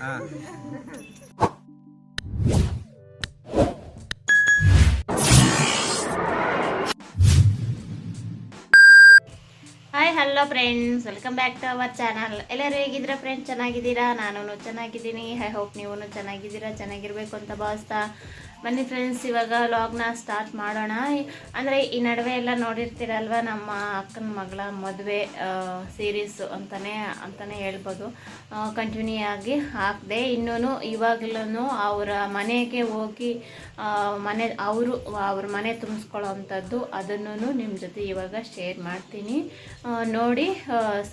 Ah. Hello friends welcome back to our channel ಎಲ್ಲರೂ ಹೇಗಿದ್ದೀರಾ friends ಚೆನ್ನಾಗಿದ್ದೀರಾ? ನಾನು ಚೆನ್ನಾಗಿದ್ದೀನಿ. ಐ ಹೋಪ್ ನೀವು ಚೆನ್ನಾಗಿದ್ದೀರಾ ಚೆನ್ನಾಗಿರ್ಬೇಕು ಅಂತ ಭಾವಿಸ್ತಾ ಬನ್ನಿ ಫ್ರೆಂಡ್ಸ್ ಇವಾಗ ಲಾಗ್ನ ಸ್ಟಾರ್ಟ್ ಮಾಡೋಣ. ಅಂದರೆ ಈ ನಡುವೆ ಎಲ್ಲ ನೋಡಿರ್ತೀರಲ್ವ ನಮ್ಮ ಅಕ್ಕನ ಮಗಳ ಮದುವೆ ಸೀರೀಸು ಅಂತಲೇ ಅಂತಲೇ ಹೇಳ್ಬೋದು. ಕಂಟಿನ್ಯೂ ಆಗಿ ಹಾಕಿದೆ ಇನ್ನೂ ಇವಾಗಲೂ ಅವರ ಮನೆಗೆ ಹೋಗಿ ಮನೆ ಅವರು ಅವ್ರ ಮನೆ ತುಂಬಿಸ್ಕೊಳ್ಳೋ ಅಂಥದ್ದು ಅದನ್ನು ನಿಮ್ಮ ಜೊತೆ ಇವಾಗ ಶೇರ್ ಮಾಡ್ತೀನಿ. ಆ, ನೋಡಿ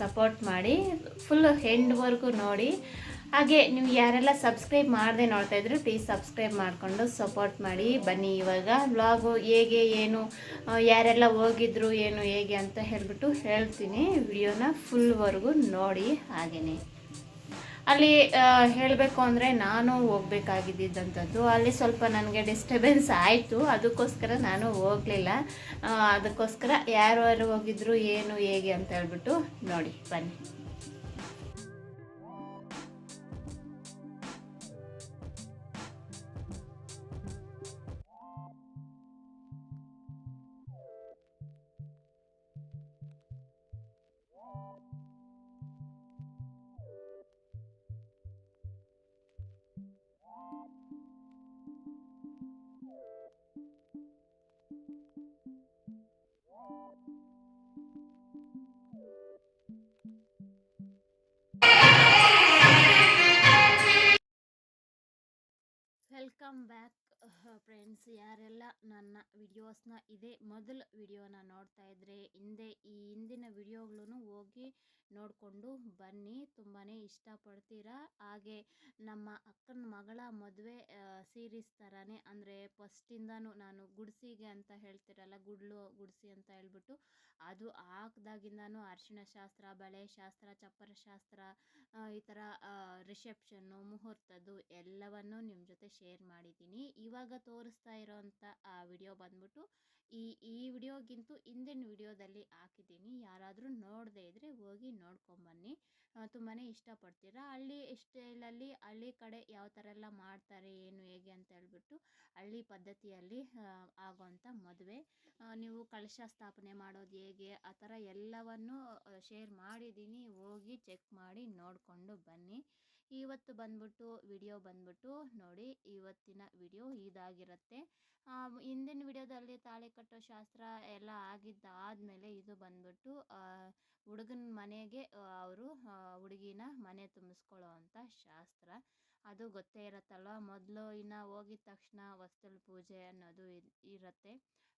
ಸಪೋರ್ಟ್ ಮಾಡಿ ಫುಲ್ ಹೆಂಡ್ವರೆಗೂ ನೋಡಿ. ಹಾಗೆ ನೀವು ಯಾರೆಲ್ಲ ಸಬ್ಸ್ಕ್ರೈಬ್ ಮಾಡದೆ ನೋಡ್ತಾ ಇದ್ರು ಪ್ಲೀಸ್ ಸಬ್ಸ್ಕ್ರೈಬ್ ಮಾಡಿಕೊಂಡು ಸಪೋರ್ಟ್ ಮಾಡಿ. ಬನ್ನಿ ಇವಾಗ ವ್ಲಾಗು ಹೇಗೆ, ಏನು ಯಾರೆಲ್ಲ ಹೋಗಿದ್ರು, ಏನು, ಹೇಗೆ ಅಂತ ಹೇಳಿಬಿಟ್ಟು ಹೇಳ್ತೀನಿ. ವಿಡಿಯೋನ ಫುಲ್ವರೆಗೂ ನೋಡಿ ಹಾಗೆಯೇ ಅಲ್ಲಿ ಹೇಳಬೇಕು ಅಂದರೆ ನಾನು ಹೋಗ್ಬೇಕಾಗಿದ್ದಂಥದ್ದು ಅಲ್ಲಿ ಸ್ವಲ್ಪ ನನಗೆ ಡಿಸ್ಟರ್ಬೆನ್ಸ್ ಆಯಿತು. ಅದಕ್ಕೋಸ್ಕರ ನಾನು ಹೋಗಲಿಲ್ಲ. ಅದಕ್ಕೋಸ್ಕರ ಯಾರು ಯಾರು ಹೋಗಿದ್ರು, ಏನು, ಹೇಗೆ ಅಂತ ಹೇಳ್ಬಿಟ್ಟು ನೋಡಿ, ಬನ್ನಿ. ಫ್ರೆಂಡ್ಸ್ ಯಾರೆಲ್ಲ ನನ್ನ ವಿಡಿಯೋಸ್ನ ಇದೇ ಮೊದಲ ವಿಡಿಯೋನ ನೋಡ್ತಾ ಇದ್ರೆ, ಹಿಂದೆ ಈ ಹಿಂದಿನ ವಿಡಿಯೋಗಳನ್ನು ಹೋಗಿ ನೋಡಿಕೊಂಡು ಬನ್ನಿ. ತುಂಬಾ ಇಷ್ಟಪಡ್ತೀರಾ? ಹಾಗೆ ನಮ್ಮ ಅಕ್ಕನ ಮಗಳ ಮದುವೆ ಸೀರೀಸ್ ಥರನೇ ಅಂದರೆ ಫಸ್ಟಿಂದನೂ ನಾನು ಗುಡಿಸಿಗೆ ಅಂತ ಹೇಳ್ತಿರಲ್ಲ, ಗುಡ್ಲು, ಗುಡಿಸಿ ಅಂತ ಹೇಳ್ಬಿಟ್ಟು ಅದು ಹಾಕ್ದಾಗಿಂದನೂ ಅರಿಶಿಣ ಶಾಸ್ತ್ರ, ಬಳೆ ಶಾಸ್ತ್ರ, ಚಪ್ಪರ ಶಾಸ್ತ್ರ ಈ ಥರ ರಿಸೆಪ್ಷನ್ನು ಮುಹೂರ್ತದ್ದು ಎಲ್ಲವನ್ನು ನಿಮ್ಮ ಜೊತೆ ಶೇರ್ ಮಾಡಿದ್ದೀನಿ. ಇವಾಗ ತೋರಿಸ್ತಾ ಇರೋವಂಥ ಆ ವಿಡಿಯೋ ಬಂದ್ಬಿಟ್ಟು ಈ ಈ ವಿಡಿಯೋಗಿಂತೂ ಹಿಂದಿನ ವಿಡಿಯೋದಲ್ಲಿ ಹಾಕಿದ್ದೀನಿ. ಯಾರಾದರೂ ನೋಡದೇ ಇದ್ದರೆ ಹೋಗಿ ನೋಡ್ಕೊಂಬನ್ನಿ. ತುಂಬಾ ಇಷ್ಟಪಡ್ತೀರಾ? ಹಳ್ಳಿ ಸ್ಟೈಲಲ್ಲಿ ಹಳ್ಳಿ ಕಡೆ ಯಾವ ಥರ ಎಲ್ಲ ಮಾಡ್ತಾರೆ ಏನು ಹೇಗೆ ಅಂತ ಹೇಳ್ಬಿಟ್ಟು ಹಳ್ಳಿ ಪದ್ಧತಿಯಲ್ಲಿ ಆ, ಆಗೋವಂಥ ಮದುವೆ. ನೀವು ಕಳಶ ಸ್ಥಾಪನೆ ಮಾಡೋದು ಹೇಗೆ? ಆ ಥರ ಎಲ್ಲವನ್ನು ಶೇರ್ ಮಾಡಿದ್ದೀನಿ. ಹೋಗಿ ಚೆಕ್ ಮಾಡಿ ನೋಡಿಕೊಂಡು ಬನ್ನಿ. ಇವತ್ತು ಬಂದ್ಬಿಟ್ಟು ವಿಡಿಯೋ ಬಂದ್ಬಿಟ್ಟು ನೋಡಿ ಇವತ್ತಿನ ವಿಡಿಯೋ ಇದಾಗಿರುತ್ತೆ. ಆ, ಹಿಂದಿನ ವಿಡಿಯೋದಲ್ಲಿ ತಾಳಿ ಕಟ್ಟೋ ಶಾಸ್ತ್ರ ಎಲ್ಲ ಆಗಿದ್ದಾದಮೇಲೆ ಇದು ಬಂದ್ಬಿಟ್ಟು ಹುಡುಗನ ಮನೆಗೆ ಅವರು ಹುಡುಗಿನ ಮನೆ ತುಂಬಿಸ್ಕೊಳ್ಳೋ ಅಂಥ ಶಾಸ್ತ್ರ. ಅದು ಗೊತ್ತೇ ಇರತ್ತಲ್ವ? ಮೊದಲು ಇನ್ನು ಹೋಗಿದ ತಕ್ಷಣ ವಸ್ತುಲ್ ಪೂಜೆ ಅನ್ನೋದು ಇರ್- ಇರುತ್ತೆ.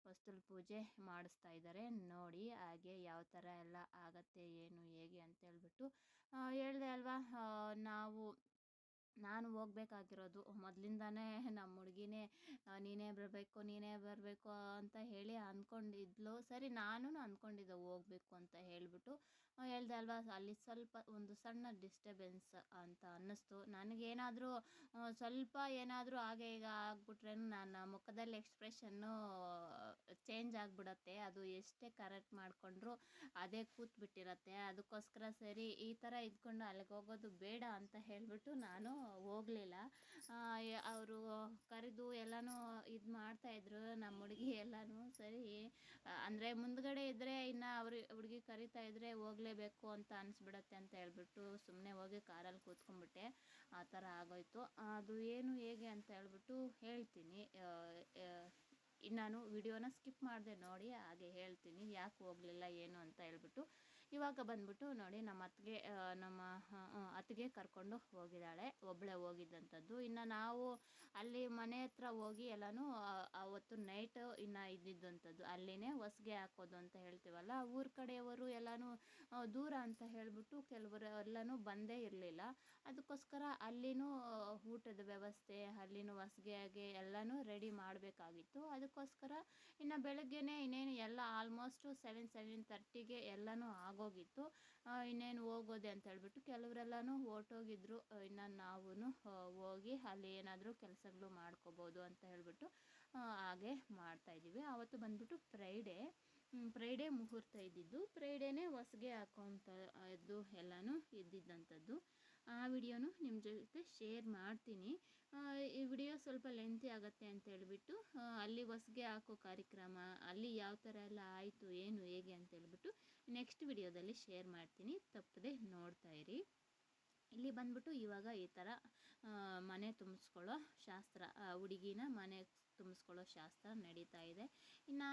ವಸ್ತುಲ್ ಪೂಜೆ ಮಾಡಿಸ್ತಾ ಇದ್ದಾರೆ ನೋಡಿ ಹಾಗೆ ಯಾವ ಥರ ಎಲ್ಲ ಆಗತ್ತೆ, ಏನು, ಹೇಗೆ ಅಂತ ಹೇಳ್ಬಿಟ್ಟು ಹೇಳಿದೆ ಅಲ್ವಾ? ನಾವು ನಾನು ಹೋಗ್ಬೇಕಾಗಿರೋದು ಮೊದಲಿಂದಾನೇ ನಮ್ಮ ಹುಡುಗಿನೇ ನೀನೇ ಬರಬೇಕು ನೀನೇ ಬರಬೇಕು ಅಂತ ಹೇಳಿ ಅಂದ್ಕೊಂಡಿದ್ಲು. ಸರಿ ನಾನು ಅಂದ್ಕೊಂಡಿದ್ದೆ ಹೋಗ್ಬೇಕು ಅಂತ ಹೇಳಿಬಿಟ್ಟು. ಹೇಳ್ದೆ ಅಲ್ವಾ, ಅಲ್ಲಿ ಸ್ವಲ್ಪ ಒಂದು ಸಣ್ಣ ಡಿಸ್ಟರ್ಬೆನ್ಸ್ ಅಂತ ಅನ್ನಿಸ್ತು. ನನಗೇನಾದರೂ ಸ್ವಲ್ಪ ಏನಾದರೂ ಹಾಗೆ ಈಗ ಆಗ್ಬಿಟ್ರೆ ನನ್ನ ಮುಖದಲ್ಲಿ ಎಕ್ಸ್ಪ್ರೆಷನ್ನು ಚೇಂಜ್ ಆಗಿಬಿಡತ್ತೆ. ಅದು ಎಷ್ಟೇ ಕರೆಕ್ಟ್ ಮಾಡಿಕೊಂಡ್ರು ಅದೇ ಕೂತ್ಬಿಟ್ಟಿರತ್ತೆ. ಅದಕ್ಕೋಸ್ಕರ ಸರಿ ಈ ಥರ ಇದ್ಕೊಂಡು ಅಲ್ಲಿಗೆ ಹೋಗೋದು ಬೇಡ ಅಂತ ಹೇಳಿಬಿಟ್ಟು ನಾನು ಹೋಗಲಿಲ್ಲ. ಅವರು ಕರೆದು ಎಲ್ಲನೂ ಇದು ಮಾಡ್ತಾಯಿದ್ರು ನಮ್ಮ ಹುಡುಗಿ ಎಲ್ಲನೂ. ಸರಿ, ಅಂದರೆ ಮುಂದ್ಗಡೆ ಇದ್ದರೆ ಇನ್ನು ಅವ್ರು ಹುಡುಗಿ ಕರಿತಾ ಇದ್ದರೆ ಹೋಗಲೇಬೇಕು ಅಂತ ಅನಿಸ್ಬಿಡತ್ತೆ ಅಂತ ಹೇಳ್ಬಿಟ್ಟು ಸುಮ್ಮನೆ ಹೋಗಿ ಕಾರಲ್ಲಿ ಕೂತ್ಕೊಂಡ್ಬಿಟ್ಟೆ. ಆ ಥರ ಆಗೋಯ್ತು. ಅದು ಏನು ಹೇಗೆ ಅಂತ ಹೇಳ್ಬಿಟ್ಟು ಹೇಳ್ತೀನಿ. ನಾನು ವಿಡಿಯೋನ ಸ್ಕಿಪ್ ಮಾಡಿದೆ ನೋಡಿ, ಹಾಗೆ ಹೇಳ್ತೀನಿ. ಯಾಕೆ ಹೋಗಲಿಲ್ಲ ಏನು ಅಂತ ಹೇಳ್ಬಿಟ್ಟು ಇವಾಗ ಬಂದ್ಬಿಟ್ಟು ನೋಡಿ ನಮ್ಮ ಅತ್ತಿಗೆ ನಮ್ಮ ಅತ್ತಿಗೆ ಕರ್ಕೊಂಡು ಹೋಗಿದ್ದಾಳೆ ಒಬ್ಬಳೇ ಹೋಗಿದ್ದಂಥದ್ದು. ಇನ್ನು ನಾವು ಅಲ್ಲಿ ಮನೆ ಹತ್ರ ಹೋಗಿ ಎಲ್ಲನೂ ಅವತ್ತು ನೈಟ್ ಇನ್ನು ಇದ್ದಿದ್ದಂಥದ್ದು. ಅಲ್ಲಿನೇ ಹೊಸ್ಗೆ ಹಾಕೋದು ಅಂತ ಹೇಳ್ತೀವಲ್ಲ ಊರ ಕಡೆಯವರು ಎಲ್ಲನೂ ದೂರ ಅಂತ ಹೇಳಿಬಿಟ್ಟು ಕೆಲವರು ಎಲ್ಲನೂ ಬಂದೇ ಇರಲಿಲ್ಲ. ಅದಕ್ಕೋಸ್ಕರ ಅಲ್ಲಿನೂ ಊಟದ ವ್ಯವಸ್ಥೆ, ಅಲ್ಲಿನೂ ಹೊಸ್ಗೆಗೆ ಎಲ್ಲನೂ ರೆಡಿ ಮಾಡಬೇಕಾಗಿತ್ತು. ಅದಕ್ಕೋಸ್ಕರ ಇನ್ನು ಬೆಳಗ್ಗೆನೇ ಇನ್ನೇನು ಎಲ್ಲ ಆಲ್ಮೋಸ್ಟು ಸೆವೆನ್ ಸೆವೆನ್ ತರ್ಟಿಗೆ ಎಲ್ಲನೂ ಆಗೋಗಿತ್ತು ಆ, ಇನ್ನೇನು ಹೋಗೋದೆ ಅಂತ ಹೇಳ್ಬಿಟ್ಟು ಕೆಲವರೆಲ್ಲನೂ ಹೊರ್ಟೋಗಿದ್ರು. ಇನ್ನು ನಾವು ಹೋಗಿ ಅಲ್ಲಿ ಏನಾದರೂ ಕೆಲಸಗಳು ಮಾಡ್ಕೋಬೋದು ಅಂತ ಹೇಳ್ಬಿಟ್ಟು ಹಾಗೆ ಮಾಡ್ತಾಯಿದ್ದೀವಿ ಆವತ್ತು ಬಂದ್ಬಿಟ್ಟು ಫ್ರೈಡೇ ಫ್ರೈಡೇ ಮುಹೂರ್ತ ಇದ್ದಿದ್ದು. ಫ್ರೈಡೇನೇ ಹೊಸಗೆ ಹಾಕೋಂಥ ಎಲ್ಲನೂ ಇದ್ದಿದ್ದಂಥದ್ದು. ಆ ವಿಡಿಯೋನು ನಿಮ್ಮ ಜೊತೆ ಶೇರ್ ಮಾಡ್ತೀನಿ. ಈ ವಿಡಿಯೋ ಸ್ವಲ್ಪ ಲೆಂತಿ ಆಗುತ್ತೆ ಅಂತ ಹೇಳ್ಬಿಟ್ಟು ಅಲ್ಲಿ ಹೊಸ್ಗೆ ಹಾಕೋ ಕಾರ್ಯಕ್ರಮ, ಅಲ್ಲಿ ಯಾವ ಥರ ಎಲ್ಲ ಆಯಿತು, ಏನು, ಹೇಗೆ ಅಂತ ಹೇಳ್ಬಿಟ್ಟು ನೆಕ್ಸ್ಟ್ ವಿಡಿಯೋದಲ್ಲಿ ಶೇರ್ ಮಾಡ್ತೀನಿ. ತಪ್ಪದೆ ನೋಡ್ತಾ ಇರಿ. ಇಲ್ಲಿ ಬಂದ್ಬಿಟ್ಟು ಇವಾಗ ಈ ಥರ ಮನೆ ತುಂಬಿಸ್ಕೊಳ್ಳೋ ಶಾಸ್ತ್ರ ಹುಡುಗಿನ ಮನೆ ತುಂಬಿಸ್ಕೊಳ್ಳೋ ಶಾಸ್ತ್ರ ನಡೀತಾ ಇದೆ. ಇನ್ನು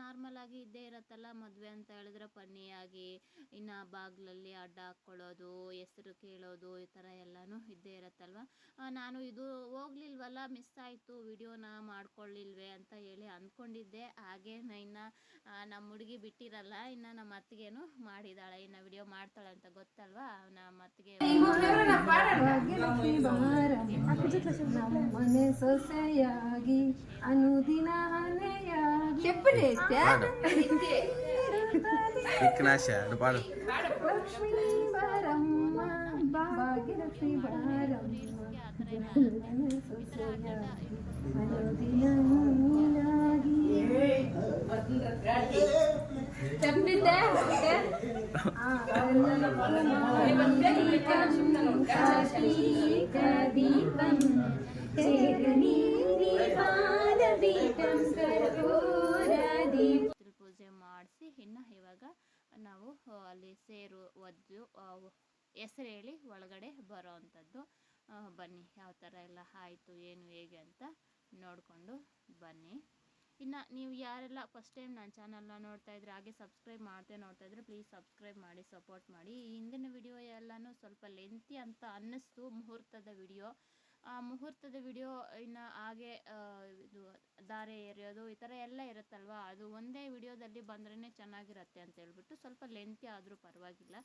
ನಾರ್ಮಲ್ ಆಗಿ ಇದ್ದೇ ಇರತ್ತಲ್ಲ, ಮದುವೆ ಅಂತ ಹೇಳಿದ್ರೆ ಪನ್ನಿಯಾಗಿ ಇನ್ನು ಬಾಗಿಲಲ್ಲಿ ಅಡ್ಡ ಹಾಕ್ಕೊಳ್ಳೋದು, ಹೆಸರು ಕೇಳೋದು, ಈ ಥರ ಎಲ್ಲನೂ ಇದ್ದೇ ಇರತ್ತಲ್ವ? ನಾನು ಇದು ಹೋಗ್ಲಿಲ್ವಲ್ಲ ಮಿಸ್ ಆಯಿತು, ವಿಡಿಯೋನ ಮಾಡ್ಕೊಳ್ಳಿಲ್ವೇ ಅಂತ ಹೇಳಿ ಅಂದ್ಕೊಂಡಿದ್ದೆ. ಹಾಗೆ ಇನ್ನು ನಮ್ಮ ಹುಡುಗಿ ಬಿಟ್ಟಿರಲ್ಲ, ಇನ್ನು ನಮ್ಮ ಅತ್ತಿಗೆನು ಮಾಡಿದಾಳೆ, ಇನ್ನು ವಿಡಿಯೋ ಮಾಡ್ತಾಳೆ ಅಂತ ಗೊತ್ತಲ್ವಾ? ನಮ್ಮ ಅತ್ತಿಗೆ ಭಾಗ್ಯಲಕ್ಷ್ಮಿ ಬಾರಮ್ಮ ನಮ್ಮನೆ ಸೊಸೆಯಾಗಿ ಅನುದಿನ ಹನೆಯಾಗಿ ಇಕ್ನಾಶ ಅದು ಪಾಡು ಲಕ್ಷ್ಮೀ ಬಾರಮ್ಮ ಭಾಗ್ಯಲಕ್ಷ್ಮಿ ಬಾರಮ್ಮ ನಮ್ಮನೆ ಸೊಸೆಯಾಗಿ ಅನುದಿನ ನೀನಾಗಿ ಪೂಜೆ ಮಾಡಿಸಿ ಇನ್ನು ಇವಾಗ ನಾವು ಅಲ್ಲಿ ಸೇರು ಒದ್ದು ಹೆಸರು ಹೇಳಿ ಒಳಗಡೆ ಬರೋಂಥದ್ದು ಬನ್ನಿ ಯಾವ ಥರ ಎಲ್ಲ ಆಯಿತು ಏನು ಹೇಗೆ ಅಂತ ನೋಡಿಕೊಂಡು ಬನ್ನಿ. ಇನ್ನು ನೀವು ಯಾರೆಲ್ಲ ಫಸ್ಟ್ ಟೈಮ್ ನನ್ನ ಚಾನಲ್ನ ನೋಡ್ತಾ ಇದ್ರೆ ಹಾಗೆ ಸಬ್ಸ್ಕ್ರೈಬ್ ಮಾಡ್ತೇ ನೋಡ್ತಾ ಇದ್ರೆ ಪ್ಲೀಸ್ ಸಬ್ಸ್ಕ್ರೈಬ್ ಮಾಡಿ ಸಪೋರ್ಟ್ ಮಾಡಿ. ಈ ಹಿಂದಿನ ವಿಡಿಯೋ ಎಲ್ಲನೂ ಸ್ವಲ್ಪ ಲೆಂತಿ ಅಂತ ಅನ್ನಿಸ್ತು, ಮುಹೂರ್ತದ ವಿಡಿಯೋ ಆ ಮುಹೂರ್ತದ ವಿಡಿಯೋ ಇನ್ನು ಹಾಗೆ ಇದು ಧಾರೆ ಎರೆಯೋದು ಈ ಥರ ಎಲ್ಲ ಇರುತ್ತಲ್ವ? ಅದು ಒಂದೇ ವಿಡಿಯೋದಲ್ಲಿ ಬಂದ್ರೇ ಚೆನ್ನಾಗಿರತ್ತೆ ಅಂತ ಹೇಳ್ಬಿಟ್ಟು ಸ್ವಲ್ಪ ಲೆಂತಿ ಆದರೂ ಪರವಾಗಿಲ್ಲ.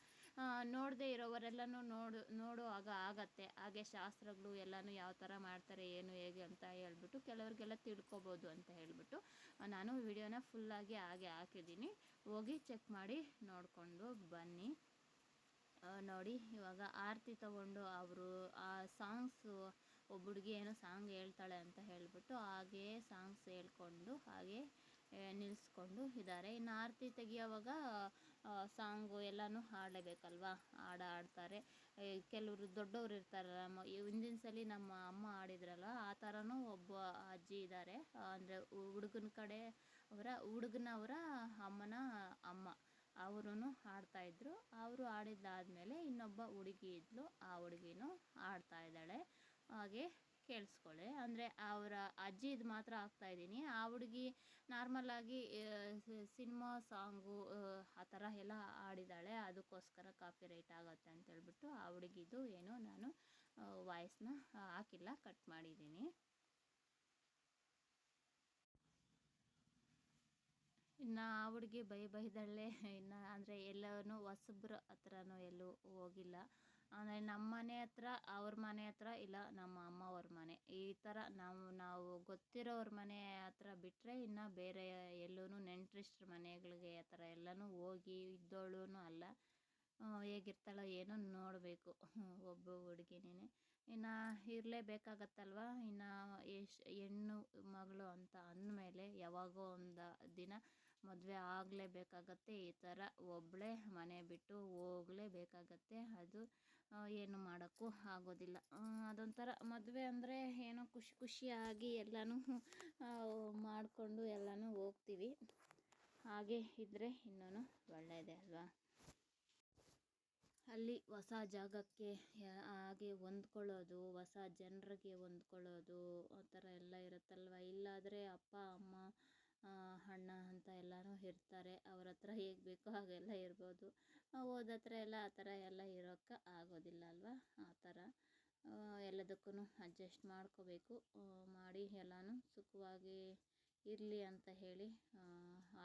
ನೋಡದೇ ಇರೋವರೆಲ್ಲನೂ ನೋಡು, ನೋಡೋ ಆಗ ಆಗತ್ತೆ. ಹಾಗೆ ಶಾಸ್ತ್ರಗಳು ಎಲ್ಲನೂ ಯಾವ ಥರ ಮಾಡ್ತಾರೆ, ಏನು, ಹೇಗೆ ಅಂತ ಹೇಳ್ಬಿಟ್ಟು ಕೆಲವರಿಗೆಲ್ಲ ತಿಳ್ಕೊಬೋದು ಅಂತ ಹೇಳ್ಬಿಟ್ಟು ನಾನು ವಿಡಿಯೋನ ಫುಲ್ಲಾಗಿ ಹಾಗೆ ಹಾಕಿದ್ದೀನಿ. ಹೋಗಿ ಚೆಕ್ ಮಾಡಿ ನೋಡಿಕೊಂಡು ಬನ್ನಿ. ನೋಡಿ ಇವಾಗ ಆರತಿ ತಗೊಂಡು ಅವರು ಆ ಸಾಂಗ್ಸು ಒಬ್ಬ ಹುಡುಗಿ ಏನೋ ಸಾಂಗ್ ಹೇಳ್ತಾಳೆ ಅಂತ ಹೇಳ್ಬಿಟ್ಟು ಹಾಗೇ ಸಾಂಗ್ಸ್ ಹೇಳ್ಕೊಂಡು, ಹಾಗೆ ನಿಲ್ಲಿಸ್ಕೊಂಡು ಇದ್ದಾರೆ. ಇನ್ನು ಆರತಿ ತೆಗಿಯೋವಾಗ ಸಾಂಗು ಎಲ್ಲನೂ ಹಾಡಲೇಬೇಕಲ್ವಾ? ಹಾಡು ಹಾಡ್ತಾರೆ. ಕೆಲವರು ದೊಡ್ಡವ್ರು ಇರ್ತಾರೆ ನಮ್ಮ ಹಿಂದಿನ ಸಲ ನಮ್ಮ ಅಮ್ಮ ಆಡಿದ್ರಲ್ಲ ಆ ಥರನೂ ಒಬ್ಬ ಅಜ್ಜಿ ಇದ್ದಾರೆ. ಅಂದರೆ ಹುಡುಗನ ಕಡೆ ಅವರ, ಹುಡುಗನವರ ಅಮ್ಮನ ಅಮ್ಮ. ಅವರು ಹಾಡ್ತಾಯಿದ್ರು ಅವರು ಹಾಡಿದ್ದಾದಮೇಲೆ ಇನ್ನೊಬ್ಬ ಹುಡುಗಿ ಇದ್ಲು. ಆ ಹುಡುಗಿನೂ ಹಾಡ್ತಾ ಇದ್ದಾಳೆ. ಹಾಗೆ ಕೇಳಿಸ್ಕೊಳ್ಳಿ. ಅಂದರೆ ಅವರ ಅಜ್ಜಿದು ಮಾತ್ರ ಹಾಕ್ತಾ ಇದ್ದೀನಿ. ಆ ಹುಡುಗಿ ನಾರ್ಮಲ್ ಆಗಿ ಸಿನಿಮಾ ಸಾಂಗು, ಆ ಥರ ಎಲ್ಲ ಹಾಡಿದ್ದಾಳೆ ಅದಕ್ಕೋಸ್ಕರ ಕಾಪಿ ರೈಟ್ ಆಗುತ್ತೆ ಅಂತ ಹೇಳ್ಬಿಟ್ಟು ಆ ಹುಡುಗಿದು ಏನು ನಾನು ವಾಯ್ಸ್ನ ಹಾಕಿಲ್ಲ ಕಟ್ ಮಾಡಿದ್ದೀನಿ. ಇನ್ನು ಆ ಹುಡುಗಿ ಬೈ ಬೈದಳ್ಳೆ ಇನ್ನು ಅಂದರೆ ಎಲ್ಲನೂ ಹೊಸಬ್ರ ಹತ್ರನೂ ಎಲ್ಲೂ ಹೋಗಿಲ್ಲ. ಅಂದರೆ ನಮ್ಮ ಮನೆ ಹತ್ರ, ಅವ್ರ ಮನೆ ಹತ್ರ ಇಲ್ಲ ನಮ್ಮ ಅಮ್ಮ ಅವ್ರ ಮನೆ. ಈ ಥರ ನಾವು ನಾವು ಗೊತ್ತಿರೋವ್ರ ಮನೆ ಹತ್ರ ಬಿಟ್ಟರೆ ಇನ್ನು ಬೇರೆ ಎಲ್ಲೂ ನೆಂಟ್ರಿಷ್ಟ್ರ ಮನೆಗಳಿಗೆ ಆ ಥರ ಎಲ್ಲನೂ ಹೋಗಿ ಇದ್ದೋಳು ಅಲ್ಲ. ಹೇಗಿರ್ತಾಳೋ ಏನೋ ನೋಡಬೇಕು. ಒಬ್ಬ ಹುಡುಗಿನೇ ಇನ್ನು ಇರಲೇಬೇಕಾಗತ್ತಲ್ವ? ಇನ್ನು ಎಶ್ ಹೆಣ್ಣು ಮಗಳು ಅಂತ ಅಂದಮೇಲೆ ಯಾವಾಗೋ ಒಂದು ದಿನ ಮದುವೆ ಆಗಲೇಬೇಕಾಗತ್ತೆ. ಈ ಥರ ಒಬ್ಬಳೇ ಮನೆ ಬಿಟ್ಟು ಹೋಗಲೇಬೇಕಾಗತ್ತೆ. ಅದು ಏನು ಮಾಡೋಕ್ಕೂ ಆಗೋದಿಲ್ಲ. ಅದೊಂಥರ ಮದುವೆ ಅಂದರೆ ಏನೋ ಖುಷಿ ಖುಷಿಯಾಗಿ ಎಲ್ಲನೂ ಮಾಡಿಕೊಂಡು ಎಲ್ಲನೂ ಹೋಗ್ತೀವಿ. ಹಾಗೆ ಇದ್ದರೆ ಇನ್ನೂ ಒಳ್ಳೆಯದೇ ಅಲ್ವಾ? ಅಲ್ಲಿ ಹೊಸ ಜಾಗಕ್ಕೆ ಹಾಗೆ ಹೊಂದ್ಕೊಳ್ಳೋದು, ಹೊಸ ಜನರಿಗೆ ಹೊಂದ್ಕೊಳ್ಳೋದು, ಆ ಥರ ಎಲ್ಲ ಇರುತ್ತಲ್ವ? ಇಲ್ಲಾದರೆ ಅಪ್ಪ, ಅಮ್ಮ ಅಣ್ಣ ಅಂತ ಎಲ್ಲರೂ ಇರ್ತಾರೆ. ಅವ್ರ ಹತ್ರ ಹೇಗೆ ಬೇಕೋ ಹಾಗೆಲ್ಲ ಇರ್ಬೋದು. ಹೋದ ಹತ್ರ ಎಲ್ಲ ಆ ಥರ ಎಲ್ಲ ಇರೋಕ್ಕೆ ಆಗೋದಿಲ್ಲ ಅಲ್ವಾ? ಆ ಥರ ಎಲ್ಲದಕ್ಕೂ ಅಡ್ಜಸ್ಟ್ ಮಾಡ್ಕೋಬೇಕು. ಮಾಡಿ ಎಲ್ಲನೂ ಸುಖವಾಗಿ ಇರಲಿ ಅಂತ ಹೇಳಿ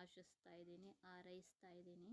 ಆಶಿಸ್ತಾ ಇದ್ದೀನಿ, ಹಾರೈಸ್ತಾ ಇದ್ದೀನಿ.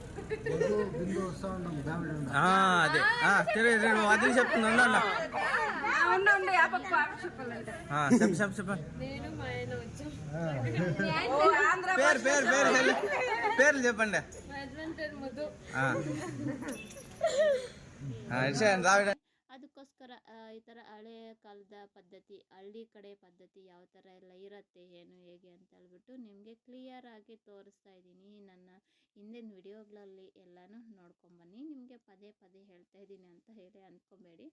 అదే. తెలియదు చెప్తున్నాను అన్న చెప్పు పేరు పేరు పేరు పేర్లు చెప్పండి. రావిడ. ಆ, ಈ ಥರ ಹಳೆ ಕಾಲದ ಪದ್ಧತಿ ಹಳ್ಳಿ ಕಡೆ ಪದ್ಧತಿ ಯಾವ ಥರ ಎಲ್ಲ ಇರುತ್ತೆ ಏನು ಹೇಗೆ ಅಂತ ಹೇಳ್ಬಿಟ್ಟು ನಿಮಗೆ ಕ್ಲಿಯರ್ ಆಗಿ ತೋರಿಸ್ತಾ ಇದ್ದೀನಿ. ನನ್ನ ಹಿಂದಿನ ವಿಡಿಯೋಗಳಲ್ಲಿ ಎಲ್ಲನೂ ನೋಡ್ಕೊಂಬನ್ನಿ. ನಿಮಗೆ ಪದೇ ಪದೇ ಹೇಳ್ತಾ ಇದ್ದೀನಿ ಅಂತ ಹೇಳಿ ಅಂದ್ಕೊಬೇಡಿ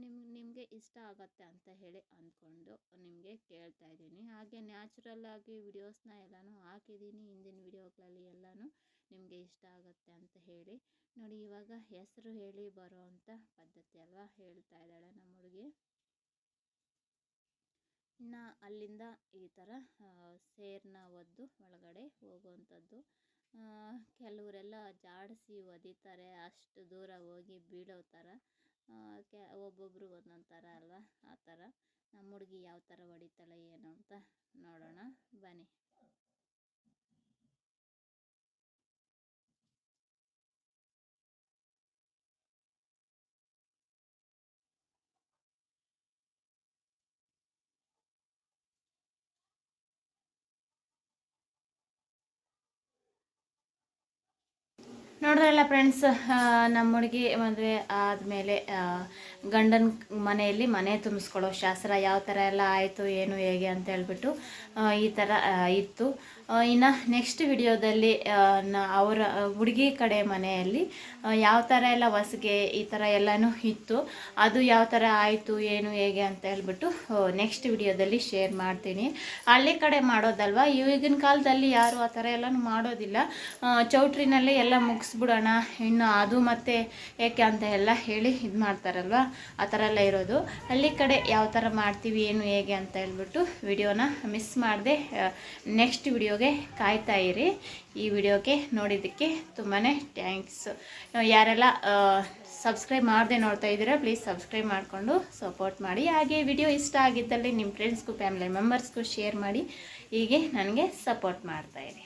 ನಿಮ್ ನಿಮಗೆ ಇಷ್ಟ ಆಗತ್ತೆ ಅಂತ ಹೇಳಿ ಅಂದ್ಕೊಂಡು ನಿಮಗೆ ಕೇಳ್ತಾ ಇದ್ದೀನಿ. ಹಾಗೆ ನ್ಯಾಚುರಲ್ ಆಗಿ ವಿಡಿಯೋಸ್ನ ಎಲ್ಲನೂ ಹಾಕಿದ್ದೀನಿ ಹಿಂದಿನ ವಿಡಿಯೋಗಳಲ್ಲಿ ಎಲ್ಲನೂ. ನಿಮಗೆ ಇಷ್ಟ ಆಗುತ್ತೆ ಅಂತ ಹೇಳಿ. ನೋಡಿ, ಇವಾಗ ಹೆಸರು ಹೇಳಿ ಬರೋ ಅಂಥ ಪದ್ಧತಿ ಅಲ್ವಾ? ಹೇಳ್ತಾ ಇದ್ದಾಳೆ ನಮ್ಮ ಹುಡುಗಿ. ಇನ್ನು ಅಲ್ಲಿಂದ ಈ ಥರ ಸೇರ್ನ ಒದ್ದು ಒಳಗಡೆ ಹೋಗುವಂಥದ್ದು. ಕೆಲವರೆಲ್ಲ ಜಾಡಿಸಿ ಒದಿತಾರೆ, ಅಷ್ಟು ದೂರ ಹೋಗಿ ಬೀಳೋ ಥರ ಕೆ ಒಬ್ಬೊಬ್ಬರು ಒಂದೊಂದು ಥರ ಅಲ್ವಾ? ಆ ಥರ ನಮ್ಮ ಹುಡುಗಿ ಯಾವ ಥರ ಹೊಡಿತಾಳೆ, ಏನು ಅಂತ ನೋಡೋಣ. ಬನ್ನಿ. ನೋಡ್ರಲ್ಲ ಫ್ರೆಂಡ್ಸ್ ನಮ್ಮ ಹುಡುಗಿ ಮದುವೆ ಆದಮೇಲೆ ಗಂಡನ ಮನೆಯಲ್ಲಿ ಮನೆ ತುಂಬಿಸ್ಕೊಳ್ಳೋ ಶಾಸ್ತ್ರ ಯಾವ ಥರ ಎಲ್ಲ ಆಯಿತು, ಏನು, ಹೇಗೆ ಅಂತ ಹೇಳ್ಬಿಟ್ಟು ಈ ಥರ ಇತ್ತು. ಇನ್ನು ನೆಕ್ಸ್ಟ್ ವಿಡಿಯೋದಲ್ಲಿ ಅವರ ಹುಡುಗಿ ಕಡೆ ಮನೆಯಲ್ಲಿ ಯಾವ ಥರ ಎಲ್ಲ ಹೊಸಗೆ ಈ ಥರ ಎಲ್ಲನೂ ಇತ್ತು, ಅದು ಯಾವ ಥರ ಆಯಿತು, ಏನು, ಹೇಗೆ ಅಂತ ಹೇಳ್ಬಿಟ್ಟು ನೆಕ್ಸ್ಟ್ ವಿಡಿಯೋದಲ್ಲಿ ಶೇರ್ ಮಾಡ್ತೀನಿ. ಹಳ್ಳಿ ಕಡೆ ಮಾಡೋದಲ್ವಾ? ಈಗಿನ ಕಾಲದಲ್ಲಿ ಯಾರು ಆ ಥರ ಎಲ್ಲನೂ ಮಾಡೋದಿಲ್ಲ. ಚೌಟ್ರಿನಲ್ಲೇ ಎಲ್ಲ ಮುಗಿಸ್ಬಿಡೋಣ, ಇನ್ನು ಅದು ಮತ್ತೆ ಏಕೆ ಅಂತ ಎಲ್ಲ ಹೇಳಿ ಇದು ಮಾಡ್ತಾರಲ್ವ ಆ ಥರ ಎಲ್ಲ ಇರೋದು. ಹಳ್ಳಿ ಕಡೆ ಯಾವ ಥರ ಮಾಡ್ತೀವಿ, ಏನು, ಹೇಗೆ ಅಂತ ಹೇಳ್ಬಿಟ್ಟು ವಿಡಿಯೋನ ಮಿಸ್ ಮಾಡದೆ ನೆಕ್ಸ್ಟ್ ವಿಡಿಯೋಗೆ ಕಾಯ್ತಾ ಇರಿ. ಈ ವಿಡಿಯೋಗೆ ನೋಡಿದ್ದಕ್ಕೆ ತುಂಬಾ ಥ್ಯಾಂಕ್ಸ್ ಯಾರೆಲ್ಲ ಸಬ್ಸ್ಕ್ರೈಬ್ ಮಾಡದೆ ನೋಡ್ತಾ ಇದ್ದೀರಾ ಪ್ಲೀಸ್ ಸಬ್ಸ್ಕ್ರೈಬ್ ಮಾಡಿಕೊಂಡು ಸಪೋರ್ಟ್ ಮಾಡಿ. ಹಾಗೆ ವಿಡಿಯೋ ಇಷ್ಟ ಆಗಿದ್ದಲ್ಲಿ ನಿಮ್ಮ ಫ್ರೆಂಡ್ಸ್ಗೂ ಫ್ಯಾಮಿಲಿ ಮೆಂಬರ್ಸ್ಗೂ ಶೇರ್ ಮಾಡಿ. ಹೀಗೆ ನನಗೆ ಸಪೋರ್ಟ್ ಮಾಡ್ತಾಯಿರಿ